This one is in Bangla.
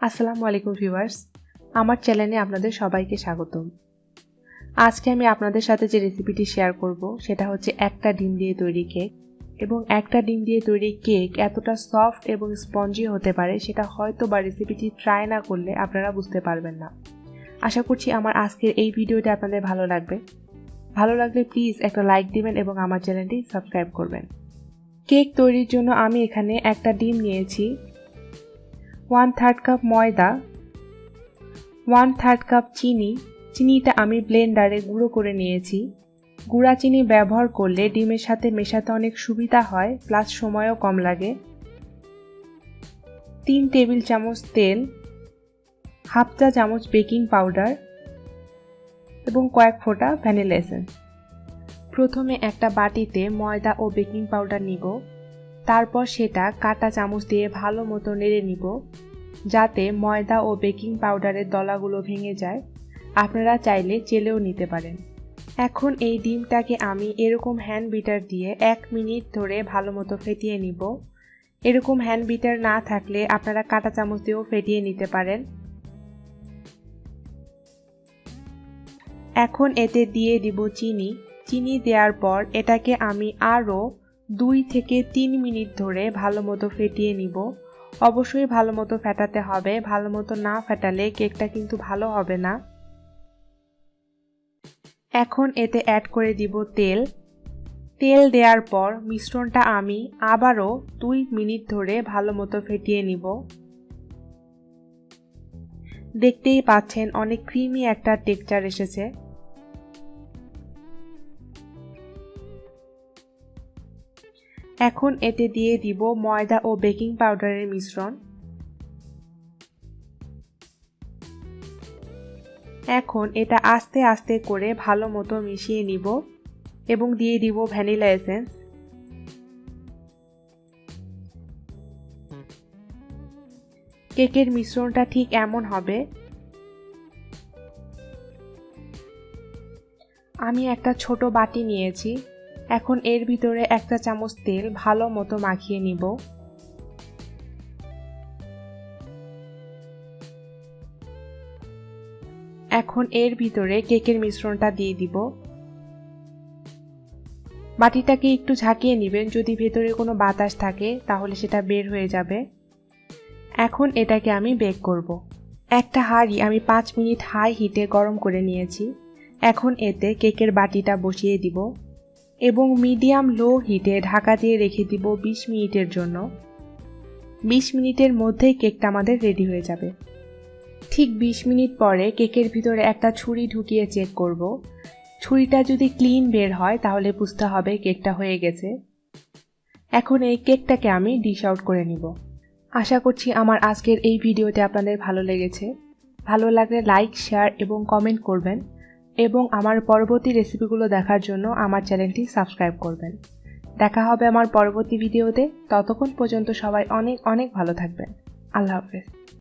আসসালামু আলাইকুম ভিউয়ার্স, আমার চ্যানেলে আপনাদের সবাইকে স্বাগতম। আজকে আমি আপনাদের সাথে যে রেসিপিটি শেয়ার করব, সেটা হচ্ছে একটা ডিম দিয়ে তৈরি কেক। এবং একটা ডিম দিয়ে তৈরি কেক এতটা সফট এবং স্পঞ্জি হতে পারে, সেটা হয়তো বা রেসিপিটি ট্রাই না করলে আপনারা বুঝতে পারবেন না। আশা করছি আমার আজকের এই ভিডিওটি আপনাদের ভালো লাগবে। ভালো লাগলে প্লিজ একটা লাইক দিবেন এবং আমার চ্যানেলটি সাবস্ক্রাইব করবেন। কেক তৈরির জন্য আমি এখানে একটা ডিম নিয়েছি। ওয়ান থার্ড কাপ ময়দা ওয়ান থার্ড কাপ চিনি। চিনিটা আমি ব্লেন্ডারে গুঁড়ো করে নিয়েছি। গুঁড়া চিনি ব্যবহার করলে ডিমের সাথে মেশাতে অনেক সুবিধা হয় প্লাস সময়ও কম লাগে। তিন টেবিল চামচ তেল, হাফ চা চামচ বেকিং পাউডার এবং কয়েক ফোঁটা ভ্যানিলা এসেন্স। প্রথমে একটা বাটিতে ময়দা ও বেকিং পাউডার নিব, তারপর সেটা কাটা চামচ দিয়ে ভালো মতো নেড়ে নিব। যাতে ময়দা ও বেকিং পাউডারের দলাগুলো ভেঙে যায়। আপনারা চাইলে চেলেও নিতে পারেন। এখন এই ডিমটাকে আমি এরকম হ্যান্ড বিটার দিয়ে এক মিনিট ধরে ভালো মতো ফেটিয়ে নিব। এরকম হ্যান্ড বিটার না থাকলে আপনারা কাটা চামচ দিয়েও ফেটিয়ে নিতে পারেন। এখন এতে দিয়ে দিব চিনি। চিনি দেওয়ার পর এটাকে আমি আরও দুই থেকে তিন মিনিট ধরে ভালো মতো ফেটিয়ে নিব। অবশ্যই ভালো মতো ফেটাতে হবে। ভালো মতো না ফেটালে কেকটা কিন্তু ভালো হবে না। এখন এতে অ্যাড করে দিব তেল। তেল দেওয়ার পর মিশ্রণটা আমি আবারও দুই মিনিট ধরে ভালো মতো ফেটিয়ে নিব। দেখতেই পাচ্ছেন অনেক ক্রিমি একটা টেক্সচার এসেছে। এখন এতে দিয়ে দিব ময়দা ও বেকিং পাউডারের মিশ্রণ। এখন এটা আস্তে আস্তে করে ভালো মতো মিশিয়ে নিব এবং দিয়ে দিব ভ্যানিলা এসেন্স। কেকের মিশ্রণটা ঠিক এমন হবে। আমি একটা ছোট বাটি নিয়েছি। এখন এর ভিতরে একটা চামচ তেল ভালো মতো মাখিয়ে নিব। এখন এর ভিতরে কেকের মিশ্রণটা দিয়ে দিব। বাটিটাকে একটু ঝাঁকিয়ে নেবেন, যদি ভেতরে কোনো বাতাস থাকে, তাহলে সেটা বের হয়ে যাবে। এখন এটাকে আমি বেক করব। একটা হাঁড়ি আমি পাঁচ মিনিট হাই হিটে গরম করে নিয়েছি। এখন এতে কেকের বাটিটা বসিয়ে দিব। এবং মিডিয়াম লো হিটে ঢাকা দিয়ে রেখে দিব ২০ মিনিটের জন্য। ২০ মিনিটের মধ্যেই কেকটা আমাদের রেডি হয়ে যাবে। ঠিক ২০ মিনিট পরে কেকের ভিতরে একটা ছুরি ঢুকিয়ে চেক করব। ছুরিটা যদি ক্লিন বের হয়, তাহলে বুঝতে হবে কেকটা হয়ে গেছে। এখন এই কেকটাকে আমি ডিশ আউট করে নিব। আশা করছি আমার আজকের এই ভিডিওতে আপনাদের ভালো লেগেছে। ভালো লাগলে লাইক, শেয়ার এবং কমেন্ট করবেন। এবং আমার পরবর্তী রেসিপিগুলো দেখার জন্য আমার চ্যানেলটি সাবস্ক্রাইব করবেন। দেখা হবে আমার পরবর্তী ভিডিওতে ততক্ষণ পর্যন্ত সবাই অনেক অনেক ভালো থাকবেন। আল্লাহ হাফেজ।